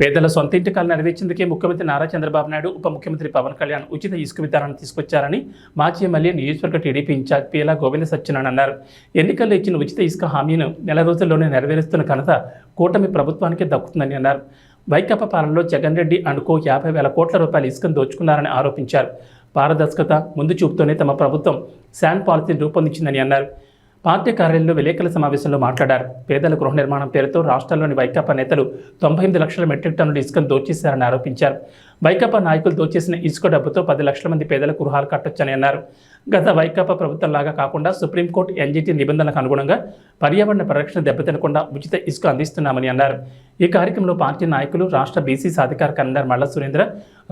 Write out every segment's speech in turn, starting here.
పేదల సొంత ఇంటి కళ నెరవేర్చేందుకే ముఖ్యమంత్రి నారా చంద్రబాబు నాయుడు ఉప ముఖ్యమంత్రి పవన్ కళ్యాణ్ ఉచిత ఇసుక విధానాన్ని తీసుకొచ్చారని మాజీ ఎమ్మెల్యే నియోజకవర్గ టీడీపీ ఇన్ఛార్జ్ పీలా గోవింద సత్యనారాయణ అన్నారు. ఎన్నికల్లో ఇచ్చిన ఉచిత ఇసుక హామీను నెల రోజుల్లోనే నెరవేరుస్తున్న ఘనత కూటమి ప్రభుత్వానికి దక్కుతుందని అన్నారు. వైకాపా పాలనలో జగన్ రెడ్డి అనుకో యాభై వేల కోట్ల రూపాయల ఇసుకను దోచుకున్నారని ఆరోపించారు. పారదర్శకత ముందు చూపుతోనే తమ ప్రభుత్వం శాండ్ పాలసీని రూపొందించిందని అన్నారు. పార్టీ కార్యాలయంలో విలేకరుల సమావేశంలో మాట్లాడారు. పేదల గృహ నిర్మాణం పేరుతో రాష్ట్రంలోని వైకాపా నేతలు తొంభై ఎనిమిది లక్షల మెట్రిక్ టన్నుల ఇసుకను దోచేశారని ఆరోపించారు. వైకాపా నాయకులు దోచేసిన ఇసుక డబ్బుతో పది లక్షల మంది పేదల గృహాలు కట్టొచ్చని అన్నారు. గత వైకాపా ప్రభుత్వం లాగా కాకుండా సుప్రీంకోర్టు ఎన్జీటీ నిబంధనలకు అనుగుణంగా పర్యావరణ పరిరక్షణ దెబ్బతినకుండా ఉచిత ఇసుక అందిస్తున్నామని అన్నారు. ఈ కార్యక్రమంలో పార్టీ నాయకులు రాష్ట్ర బీసీ సాధికార కన్వీనర్ మల్ల సురేంద్ర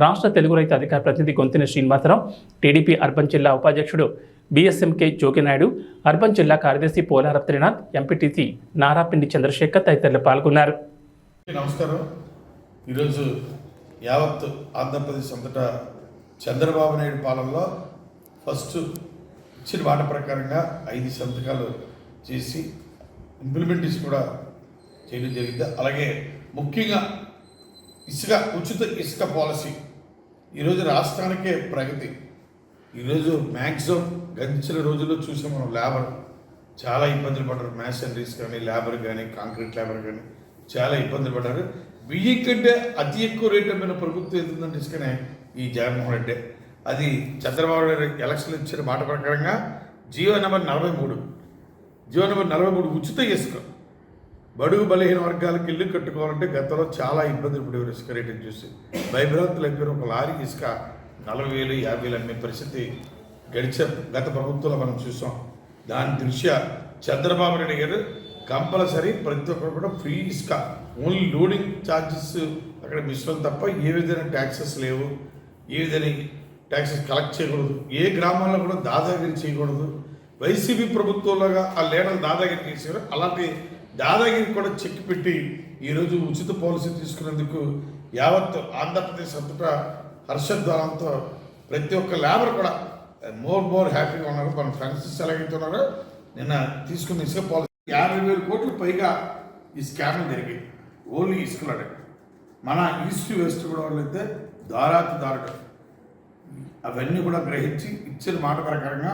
రాష్ట్ర తెలుగు రైతు అధికార ప్రతినిధి గొంతిన శ్రీనివాసరావు టీడీపీ అర్బన్ జిల్లా ఉపాధ్యక్షుడు బీఎస్ఎంకే జోగినాయుడు అర్బన్ జిల్లా కార్యదర్శి పోలార త్రినాథ్ ఎంపీటీసీ నారాపిండి చంద్రశేఖర్ తదితరులు పాల్గొన్నారు. నమస్కారం. ఈరోజు యావత్ ఆంధ్రప్రదేశ్ అంతటా చంద్రబాబు నాయుడు పాలనలో ఫస్ట్ ఇచ్చిన మాట ప్రకారంగా ఐదు సంతకాలు చేసి ఇంప్లిమెంటేషన్ కూడా చేయడం జరిగింది. అలాగే ముఖ్యంగా ఇసుక ఉచిత ఇసుక పాలసీ. ఈరోజు రాష్ట్రానికే ప్రగతి. ఈరోజు మ్యాక్సిమం గడిచిన రోజుల్లో చూసాం మనం లేబర్ చాలా ఇబ్బందులు పడ్డారు. మ్యాషనరీస్ కానీ లేబర్ కానీ కాంక్రీట్ లేబర్ కానీ చాలా ఇబ్బందులు పడ్డారు. బియ్యం కంటే అతి ఎక్కువ రేట్ మీద ప్రభుత్వం ఎందుకంటే ఇసుకనే ఈ జగన్మోహన్ రెడ్డి. అది చంద్రబాబు గారు ఎలక్షన్ ఇచ్చిన మాట ప్రకారంగా జియో నెంబర్ నలభై మూడు. జియో నెంబర్ నలభై మూడు ఉచిత ఇసుక. బడుగు బలహీన వర్గాలకు ఇల్లు కట్టుకోవాలంటే గతంలో చాలా ఇబ్బందులు పడేవారు ఇసుక రేటు చూసి. భయభ్రాంతులు అయిపోయిన ఒక లారీ ఇసుక నలభై వేలు యాభై వేలు అమ్మే పరిస్థితి గడిచే గత ప్రభుత్వంలో మనం చూసాం. దాని దృష్ట్యా చంద్రబాబు నాయుడు గారు కంపల్సరీ ప్రతి ఒక్కరు కూడా ఫ్రీ ఇసుక ఓన్లీ లోడింగ్ ఛార్జెస్ అక్కడ మిశ్రం తప్ప ఏ విధమైన ట్యాక్సెస్ లేవు ఏ విధంగా ట్యాక్సెస్ కలెక్ట్ చేయకూడదు ఏ గ్రామాల్లో కూడా దాదాగిరి చేయకూడదు. వైసీపీ ప్రభుత్వంలోగా ఆ లీడర్లు దాదాగిరి చేశారు. అలాంటి దాదాగిరి కూడా చెక్ పెట్టి ఈరోజు ఉచిత పాలసీ తీసుకునేందుకు యావత్ ఆంధ్రప్రదేశ్ అంతటా హర్షధ్వానంతో ప్రతి ఒక్క లేబర్ కూడా మోర్ మోర్ హ్యాపీగా ఉన్నారు. మన ఫ్రెండ్స్ ఎలాగైతే ఉన్నారో నిన్న తీసుకున్న ఇసుక పాలసీ యాభై వేల కోట్లు పైగా ఈ స్కామ్లు జరిగాయి. ఓన్లీ ఇసుకలాడే మన ఈస్ట్ వెస్ట్ కూడా వాళ్ళైతే దారాతి దారుడు అవన్నీ కూడా గ్రహించి ఇచ్చిన మాట ప్రకారంగా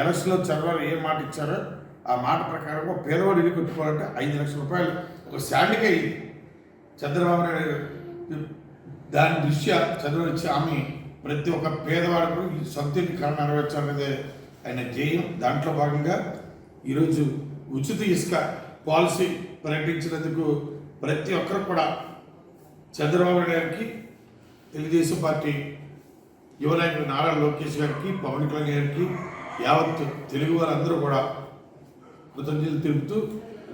ఎలక్షన్లో చదవాలి ఏ మాట ఇచ్చారో ఆ మాట ప్రకారంగా పేదవాడు ఇల్లు కట్టుకోవాలంటే ఐదు లక్షల రూపాయలు. ఒక శాండ్కే అయింది చంద్రబాబు నాయుడు దాని దృష్ట్యా చదువు ఇచ్చే ప్రతి ఒక్క పేదవాడు ఈ సొంత కళ నెరవేర్చాలనేదే ఆయన ధ్యేయం. దాంట్లో భాగంగా ఈరోజు ఉచిత ఇసుక పాలసీ ప్రకటించినందుకు ప్రతి ఒక్కరు కూడా చంద్రబాబు గారికి తెలుగుదేశం పార్టీ యువ నాయకుడు నారా లోకేష్ గారికి పవన్ కళ్యాణ్ గారికి యావత్ తెలుగు వారందరూ కూడా కృతజ్ఞతలు తెలుపుతూ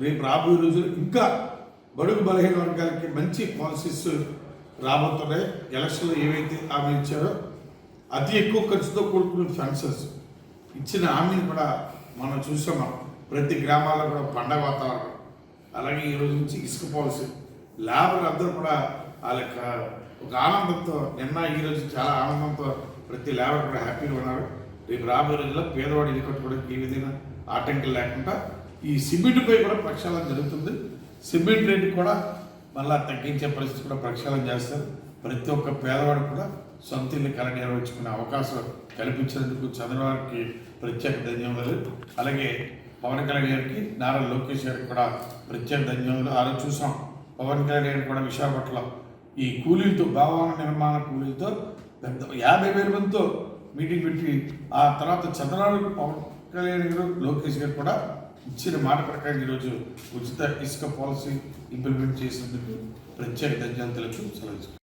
రేపు రాబోయే రోజులు ఇంకా బడుగు బలహీన వర్గాలకి మంచి పాలసీస్ రాబోతున్నాయి ఎలక్షన్లో ఏవైతే హామీ ఇచ్చారో అతి ఎక్కువ ఖర్చుతో కూడుకున్న ఫెన్సెస్ ఇచ్చిన హామీని కూడా మనం చూసాం. ప్రతి గ్రామాల్లో కూడా పండగ వాతావరణం. అలాగే ఈ రోజు నుంచి ఇసుక పాలసీ. లేబర్ అందరూ కూడా వాళ్ళ యొక్క ఒక ఆనందంతో నిన్న ఈ రోజు చాలా ఆనందంతో ప్రతి లేబర్ కూడా హ్యాపీగా ఉన్నారు. రేపు రాబోయే రోజుల్లో పేదవాడు ఇల్లు కట్టుకోవడానికి ఏ విధంగా ఆటంకం లేకుండా ఈ సిమెంట్పై కూడా ప్రక్షాళన జరుగుతుంది. సిమెంట్ రేటు కూడా మళ్ళా తగ్గించే పరిస్థితి కూడా ప్రక్షాళన చేస్తారు. ప్రతి ఒక్క పేదవాడు కూడా సొంత ఇల్లు కళ నిర్వహించుకునే అవకాశం కల్పించినందుకు చంద్రబాబుకి ప్రత్యేక ధన్యవాదాలు. అలాగే పవన్ కళ్యాణ్ గారికి నారా లోకేష్ గారికి కూడా ప్రత్యేక ధన్యవాదాలు. ఆ రోజు చూసాం పవన్ కళ్యాణ్ గారు కూడా విశాఖపట్నంలో. ఈ కూలీలతో భావన నిర్మాణ కూలీలతో పెద్ద యాభై వేల మందితో మీటింగ్ పెట్టి ఆ తర్వాత చంద్రబాబు పవన్ కళ్యాణ్ గారు లోకేష్ గారు కూడా ఇచ్చిన మాట ప్రకారం ఈరోజు ఉచిత ఇసుక పాలసీ ఇంప్లిమెంట్ చేసినందుకు ప్రత్యేక ధన్యవాదాలు సెలవు